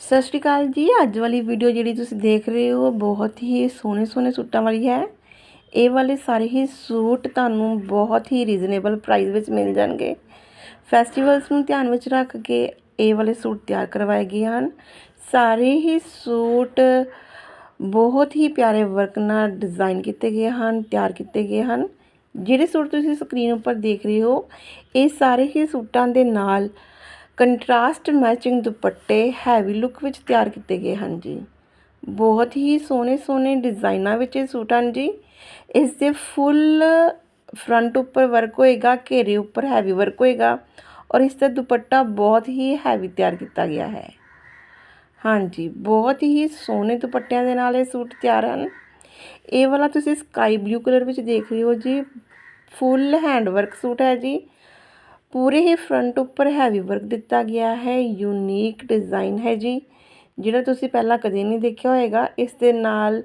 ਸਤਿ ਸ਼੍ਰੀ ਅਕਾਲ ਜੀ, ਅੱਜ ਵਾਲੀ ਵੀਡੀਓ ਜਿਹੜੀ ਤੁਸੀਂ ਦੇਖ ਰਹੇ ਹੋ ਬਹੁਤ ਹੀ ਸੋਹਣੇ ਸੋਹਣੇ ਸੂਟਾਂ ਵਾਲੀ ਹੈ। ਇਹ ਵਾਲੇ ਸਾਰੇ ਹੀ ਸੂਟ ਤੁਹਾਨੂੰ ਬਹੁਤ ਹੀ ਰੀਜ਼ਨੇਬਲ ਪ੍ਰਾਈਸ ਵਿੱਚ ਮਿਲ ਜਾਣਗੇ। ਫੈਸਟੀਵਲਸ ਨੂੰ ਧਿਆਨ ਵਿੱਚ ਰੱਖ ਕੇ ਇਹ ਵਾਲੇ ਸੂਟ ਤਿਆਰ ਕਰਵਾਏ ਗਏ ਹਨ। ਸਾਰੇ ਹੀ ਸੂਟ ਬਹੁਤ ਹੀ ਪਿਆਰੇ ਵਰਕ ਨਾਲ ਡਿਜ਼ਾਈਨ ਕੀਤੇ ਗਏ ਹਨ, ਤਿਆਰ ਕੀਤੇ ਗਏ ਹਨ। ਜਿਹੜੇ ਸੂਟ ਤੁਸੀਂ ਸਕਰੀਨ ਉੱਪਰ ਦੇਖ ਰਹੇ ਹੋ, ਇਹ ਸਾਰੇ ਹੀ ਸੂਟਾਂ ਦੇ ਨਾਲ ਕੰਟਰਾਸਟ ਮੈਚਿੰਗ ਦੁਪੱਟੇ ਹੈਵੀ ਲੁੱਕ ਵਿੱਚ ਤਿਆਰ ਕੀਤੇ ਗਏ ਹਨ ਜੀ। ਬਹੁਤ ਹੀ ਸੋਹਣੇ ਸੋਹਣੇ ਡਿਜ਼ਾਈਨਾਂ ਵਿੱਚ ਇਹ ਸੂਟ ਹਨ ਜੀ। ਇਸ ਦੇ ਫੁੱਲ ਫਰੰਟ ਉੱਪਰ ਵਰਕ ਹੋਏਗਾ, ਘੇਰੇ ਉੱਪਰ ਹੈਵੀ ਵਰਕ ਹੋਏਗਾ ਔਰ ਇਸ ਦਾ ਦੁਪੱਟਾ ਬਹੁਤ ਹੀ ਹੈਵੀ ਤਿਆਰ ਕੀਤਾ ਗਿਆ ਹੈ। ਹਾਂਜੀ ਬਹੁਤ ਹੀ ਸੋਹਣੇ ਦੁਪੱਟਿਆਂ ਦੇ ਨਾਲ ਇਹ ਸੂਟ ਤਿਆਰ ਹਨ। ਇਹ ਵਾਲਾ ਤੁਸੀਂ ਸਕਾਈ ਬਲੂ ਕਲਰ ਵਿੱਚ ਦੇਖ ਰਹੇ ਹੋ ਜੀ। ਫੁੱਲ ਹੈਂਡ ਵਰਕ ਸੂਟ ਹੈ ਜੀ। ਪੂਰੇ ਹੀ ਫਰੰਟ ਉੱਪਰ ਹੈਵੀ ਵਰਕ ਦਿੱਤਾ ਗਿਆ ਹੈ। ਯੂਨੀਕ ਡਿਜ਼ਾਈਨ ਹੈ ਜੀ। ਜਿਹੜਾ ਤੁਸੀਂ ਪਹਿਲਾਂ ਕਦੇ ਨਹੀਂ ਦੇਖਿਆ ਹੋਵੇਗਾ ਇਸ ਦੇ ਨਾਲ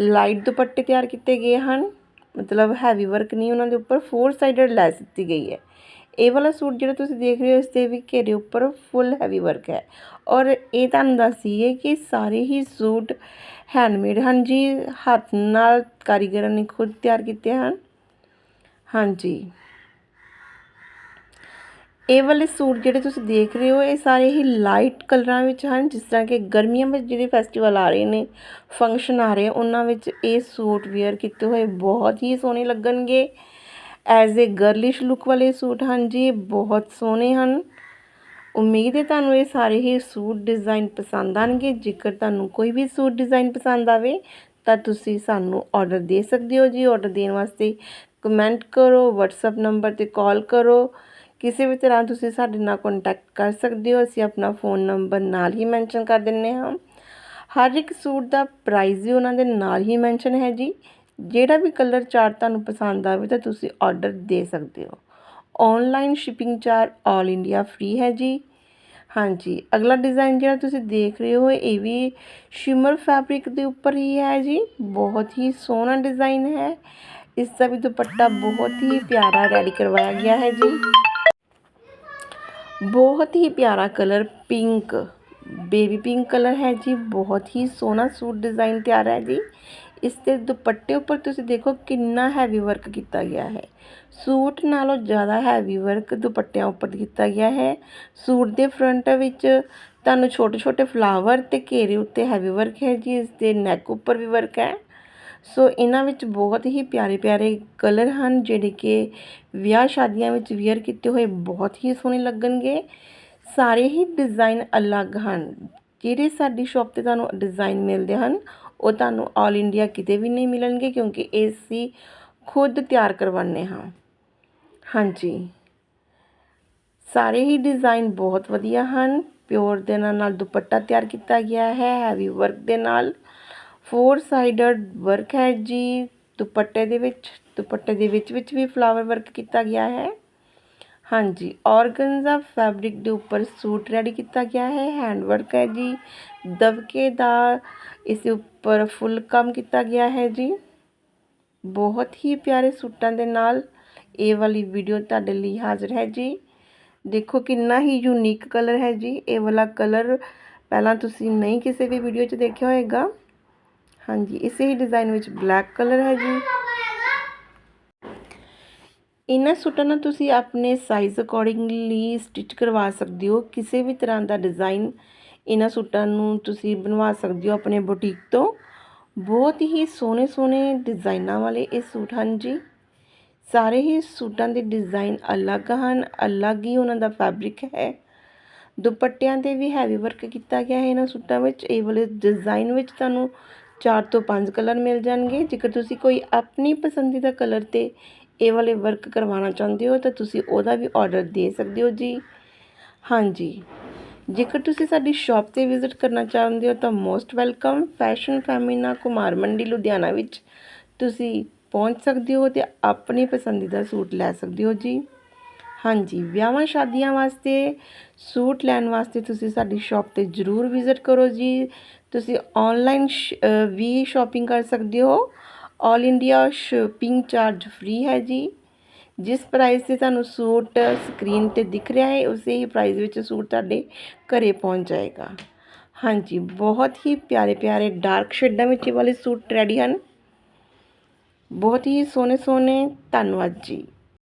ਲਾਈਟ ਦੁਪੱਟੇ ਤਿਆਰ ਕੀਤੇ ਗਏ ਹਨ। ਮਤਲਬ ਹੈਵੀ ਵਰਕ ਨਹੀਂ ਉਹਨਾਂ ਦੇ ਉੱਪਰ ਫੋਰ ਸਾਈਡਡ ਲੈਸ ਦਿੱਤੀ ਗਈ ਹੈ। ਇਹ ਵਾਲਾ ਸੂਟ ਜਿਹੜਾ ਤੁਸੀਂ ਦੇਖ ਰਹੇ ਹੋ, ਇਸ ਦੇ ਵੀ ਘੇਰੇ ਉੱਪਰ ਫੁੱਲ ਹੈਵੀ ਵਰਕ ਹੈ। ਔਰ ਇਹ ਤੁਹਾਨੂੰ ਦੱਸ ਦਈਏ ਕਿ ਸਾਰੇ ਹੀ ਸੂਟ ਹੈਂਡਮੇਡ ਹਨ ਜੀ। ਹੱਥ ਨਾਲ ਕਾਰੀਗਰਾਂ ਨੇ ਖੁਦ ਤਿਆਰ ਕੀਤੇ ਹਨ। ਹਾਂਜੀ। ਇਹ ਵਾਲੇ ਸੂਟ ਜਿਹੜੇ ਤੁਸੀਂ ਦੇਖ ਰਹੇ ਹੋ, ਇਹ ਸਾਰੇ ਹੀ ਲਾਈਟ ਕਲਰਾਂ ਵਿੱਚ ਹਨ, ਜਿਸ ਤਰ੍ਹਾਂ ਕਿ ਗਰਮੀਆਂ ਵਿੱਚ ਜਿਹੜੇ ਫੈਸਟੀਵਲ ਆ ਰਹੇ ਨੇ ਫੰਕਸ਼ਨ ਆ ਰਹੇ ਉਹਨਾਂ ਵਿੱਚ ਇਹ ਸੂਟ ਵੇਅਰ ਕੀਤੇ ਹੋਏ ਬਹੁਤ ਹੀ ਸੋਹਣੇ ਲੱਗਣਗੇ। ਐਜ਼ ਅ ਗਰਲਿਸ਼ ਲੁੱਕ ਵਾਲੇ ਸੂਟ ਹਨ ਜੀ ਬਹੁਤ ਸੋਹਣੇ ਹਨ। ਉਮੀਦ ਹੈ ਤੁਹਾਨੂੰ ਇਹ ਸਾਰੇ ਹੀ ਸੂਟ ਡਿਜ਼ਾਈਨ ਪਸੰਦ ਆਣਗੇ। ਜੇਕਰ ਤੁਹਾਨੂੰ ਕੋਈ ਵੀ ਸੂਟ ਡਿਜ਼ਾਈਨ ਪਸੰਦ ਆਵੇ, ਤਾਂ ਤੁਸੀਂ ਸਾਨੂੰ ਆਰਡਰ ਦੇ ਸਕਦੇ ਹੋ ਜੀ। ਆਰਡਰ ਦੇਣ ਵਾਸਤੇ ਕਮੈਂਟ ਕਰੋ, WhatsApp ਨੰਬਰ ਤੇ ਕਾਲ ਕਰੋ। ਕਿਸੇ ਵੀ ਤਰ੍ਹਾਂ ਤੁਸੀਂ ਸਾਡੇ ਨਾਲ ਕੰਟੈਕਟ ਕਰ ਸਕਦੇ ਹੋ, ਅਸੀਂ ਆਪਣਾ ਫੋਨ ਨੰਬਰ ਨਾਲ ਹੀ ਮੈਂਸ਼ਨ ਕਰ ਦਿੰਨੇ ਹਾਂ। ਹਰ ਇੱਕ ਸੂਟ ਦਾ ਪ੍ਰਾਈਸ ਵੀ ਉਹਨਾਂ ਦੇ ਨਾਲ ਹੀ ਮੈਂਸ਼ਨ ਹੈ ਜੀ। ਜਿਹੜਾ ਵੀ ਕਲਰ ਚਾਰਟ ਤੁਹਾਨੂੰ ਪਸੰਦ ਆਵੇ ਤਾਂ ਤੁਸੀਂ ਆਰਡਰ ਦੇ ਸਕਦੇ ਹੋ। Online shipping charge all India free ਹੈ ਜੀ। ਹਾਂਜੀ, ਅਗਲਾ ਡਿਜ਼ਾਈਨ ਜਿਹੜਾ ਤੁਸੀਂ ਦੇਖ ਰਹੇ ਹੋ, ਇਹ ਵੀ ਸ਼ਿਮਰ ਫੈਬਰਿਕ ਦੇ ਉੱਪਰ ਹੀ ਹੈ ਜੀ। ਬਹੁਤ ਹੀ ਸੋਹਣਾ ਡਿਜ਼ਾਈਨ ਹੈ। ਇਸ ਦਾ ਵੀ ਦੁਪੱਟਾ ਬਹੁਤ ਹੀ ਪਿਆਰਾ ਰੈਡੀ ਕਰਵਾਇਆ ਗਿਆ ਹੈ ਜੀ। ਬਹੁਤ ਹੀ ਪਿਆਰਾ colour pink, baby pink colour ਹੈ ਜੀ, ਬਹੁਤ ਹੀ ਸੋਹਣਾ ਸੂਟ ਡਿਜ਼ਾਈਨ ਤਿਆਰ ਹੈ ਜੀ। ਇਸ ਦੇ ਦੁਪੱਟੇ ਉੱਪਰ ਤੁਸੀਂ ਦੇਖੋ ਕਿੰਨਾ ਹੈਵੀ ਵਰਕ ਕੀਤਾ ਗਿਆ ਹੈ। ਸੂਟ ਨਾਲੋਂ ਜ਼ਿਆਦਾ ਹੈਵੀ ਵਰਕ ਦੁਪੱਟਿਆਂ ਉੱਪਰ ਕੀਤਾ ਗਿਆ ਹੈ। ਸੂਟ ਦੇ ਫਰੰਟ ਵਿੱਚ ਤੁਹਾਨੂੰ ਛੋਟੇ ਛੋਟੇ ਫਲਾਵਰ ਤੇ ਘੇਰੇ ਉੱਤੇ ਹੈਵੀ ਵਰਕ ਹੈ ਜੀ, ਇਸ ਦੇ ਨੈਕ ਉੱਪਰ ਵੀ ਵਰਕ ਹੈ। ਸੋ ਇਹਨਾਂ ਵਿੱਚ ਬਹੁਤ ਹੀ ਪਿਆਰੇ ਪਿਆਰੇ ਕਲਰ ਹਨ, ਜਿਹੜੇ ਕਿ ਵਿਆਹ ਸ਼ਾਦੀਆਂ ਵਿੱਚ ਵੇਅਰ ਕੀਤੇ ਹੋਏ ਬਹੁਤ ਹੀ ਸੋਹਣੇ ਲੱਗਣਗੇ। ਸਾਰੇ ਹੀ ਡਿਜ਼ਾਈਨ ਅਲੱਗ ਹਨ। ਜਿਹੜੇ ਸਾਡੀ ਸ਼ਾਪ ਤੇ ਤੁਹਾਨੂੰ ਡਿਜ਼ਾਈਨ ਮਿਲਦੇ ਹਨ, ਉਹ ਤੁਹਾਨੂੰ ਆਲ ਇੰਡੀਆ ਕਿਤੇ ਵੀ ਨਹੀਂ ਮਿਲਣਗੇ, ਕਿਉਂਕਿ ਇਹ ਅਸੀਂ ਖੁਦ ਤਿਆਰ ਕਰਵਾਉਂਦੇ ਹਾਂ। ਹਾਂਜੀ। ਸਾਰੇ ਹੀ ਡਿਜ਼ਾਈਨ ਬਹੁਤ ਵਧੀਆ ਹਨ। ਪਿਓਰ ਦੇ ਨਾਲ ਦੁਪੱਟਾ ਤਿਆਰ ਕੀਤਾ ਗਿਆ ਹੈ ਹੈਵੀ ਵਰਕ ਦੇ ਨਾਲ। ਫੋਰ ਸਾਈਡਡ ਵਰਕ ਹੈ ਜੀ ਦੁਪੱਟੇ ਦੇ ਵਿੱਚ ਦੁਪੱਟੇ ਦੇ ਵਿੱਚ ਵਿੱਚ ਵੀ ਫਲਾਵਰ ਵਰਕ ਕੀਤਾ ਗਿਆ ਹੈ ਹਾਂਜੀ ਔਰਗਨਜ਼ਾ ਫੈਬਰਿਕ ਦੇ ਉੱਪਰ ਸੂਟ ਰੈਡੀ ਕੀਤਾ ਗਿਆ ਹੈ ਹੈਂਡ ਵਰਕ ਹੈ ਜੀ ਦਬਕੇ ਦਾ ਇਸ ਦੇ ਉੱਪਰ ਫੁੱਲ ਕੰਮ ਕੀਤਾ ਗਿਆ ਹੈ ਜੀ ਬਹੁਤ ਹੀ ਪਿਆਰੇ ਸੂਟਾਂ ਦੇ ਨਾਲ ਇਹ ਵਾਲੀ ਵੀਡੀਓ ਤੁਹਾਡੇ ਲਈ ਹਾਜ਼ਰ ਹੈ ਜੀ ਦੇਖੋ ਕਿੰਨਾ ਹੀ ਯੂਨੀਕ ਕਲਰ ਹੈ ਜੀ ਇਹ ਵਾਲਾ ਕਲਰ ਪਹਿਲਾਂ ਤੁਸੀਂ ਨਹੀਂ ਕਿਸੇ ਵੀ ਵੀਡੀਓ 'ਚ ਦੇਖਿਆ ਹੋਵੇਗਾ ਹਾਂਜੀ, ਇਸੇ ਹੀ ਡਿਜ਼ਾਈਨ ਵਿੱਚ ਬਲੈਕ ਕਲਰ ਹੈ ਜੀ। ਇਹਨਾਂ ਸੂਟਾਂ ਨੂੰ ਤੁਸੀਂ ਆਪਣੇ ਸਾਈਜ਼ ਅਕੋਰਡਿੰਗਲੀ ਸਟਿਚ ਕਰਵਾ ਸਕਦੇ ਹੋ। ਕਿਸੇ ਵੀ ਤਰ੍ਹਾਂ ਦਾ ਡਿਜ਼ਾਈਨ ਇਹਨਾਂ ਸੂਟਾਂ ਨੂੰ ਤੁਸੀਂ ਬਣਵਾ ਸਕਦੇ ਹੋ ਆਪਣੇ ਬੁਟੀਕ ਤੋਂ। ਬਹੁਤ ਹੀ ਸੋਹਣੇ ਸੋਹਣੇ ਡਿਜ਼ਾਈਨਾਂ ਵਾਲੇ ਇਹ ਸੂਟ ਹਨ ਜੀ। ਸਾਰੇ ਹੀ ਸੂਟਾਂ ਦੇ ਡਿਜ਼ਾਈਨ ਅਲੱਗ ਹਨ, ਅਲੱਗ ਹੀ ਉਹਨਾਂ ਦਾ ਫੈਬਰਿਕ ਹੈ। ਦੁਪੱਟਿਆਂ ਤੇ ਵੀ ਹੈਵੀ ਵਰਕ ਕੀਤਾ ਗਿਆ ਹੈ ਇਹਨਾਂ ਸੂਟਾਂ ਵਿੱਚ। ਇਹ ਵਾਲੇ ਡਿਜ਼ਾਈਨ ਵਿੱਚ ਤੁਹਾਨੂੰ 4 ਤੋਂ 5 ਕਲਰ ਮਿਲ ਜਾਣਗੇ। ਜੇਕਰ ਤੁਸੀਂ ਕੋਈ ਆਪਣੀ ਪਸੰਦੀਦਾ ਕਲਰ ਤੇ ਇਹ ਵਾਲੇ ਵਰਕ ਕਰਵਾਉਣਾ ਚਾਹੁੰਦੇ ਹੋ, ਤਾਂ ਤੁਸੀਂ ਉਹਦਾ ਵੀ ਆਰਡਰ ਦੇ ਸਕਦੇ ਹੋ ਜੀ। ਹਾਂਜੀ। ਜੇਕਰ ਤੁਸੀਂ ਸਾਡੀ ਸ਼ਾਪ ਤੇ ਵਿਜ਼ਿਟ ਕਰਨਾ ਚਾਹੁੰਦੇ ਹੋ, ਤਾਂ most welcome fashion Femina Kumar Mandi Ludhiana ਵਿੱਚ ਤੁਸੀਂ ਪਹੁੰਚ ਸਕਦੇ ਹੋ ਤੇ ਆਪਣੀ ਪਸੰਦੀਦਾ ਸੂਟ ਲੈ ਸਕਦੇ ਹੋ ਜੀ। ਹਾਂਜੀ, ਵਿਆਹਾਂ ਸ਼ਾਦੀਆਂ ਵਾਸਤੇ ਸੂਟ ਲੈਣ ਵਾਸਤੇ ਤੁਸੀਂ ਸਾਡੀ ਸ਼ਾਪ ਤੇ ਜ਼ਰੂਰ ਵਿਜ਼ਿਟ ਕਰੋ ਜੀ। ਤੁਸੀਂ ਆਨਲਾਈਨ ਵੀ ਸ਼ਾਪਿੰਗ ਕਰ ਸਕਦੇ ਹੋ। All India shipping charge free ਹੈ ਜੀ। ਜਿਸ ਪ੍ਰਾਈਸ ਤੇ ਤੁਹਾਨੂੰ ਸੂਟ ਸਕਰੀਨ ਤੇ ਦਿਖ ਰਿਹਾ ਹੈ, ਉਸੇ ਹੀ ਪ੍ਰਾਈਸ ਵਿੱਚ ਸੂਟ ਤੁਹਾਡੇ ਘਰੇ ਪਹੁੰਚ ਜਾਏਗਾ। ਹਾਂਜੀ, ਬਹੁਤ ਹੀ ਪਿਆਰੇ ਪਿਆਰੇ ਡਾਰਕ ਸ਼ੇਡਾਂ ਵਿੱਚ ਵਾਲੇ ਸੂਟ ਰੈਡੀ ਹਨ। ਬਹੁਤ ਹੀ ਸੋਹਣੇ ਸੋਹਣੇ, ਧੰਨਵਾਦ ਜੀ।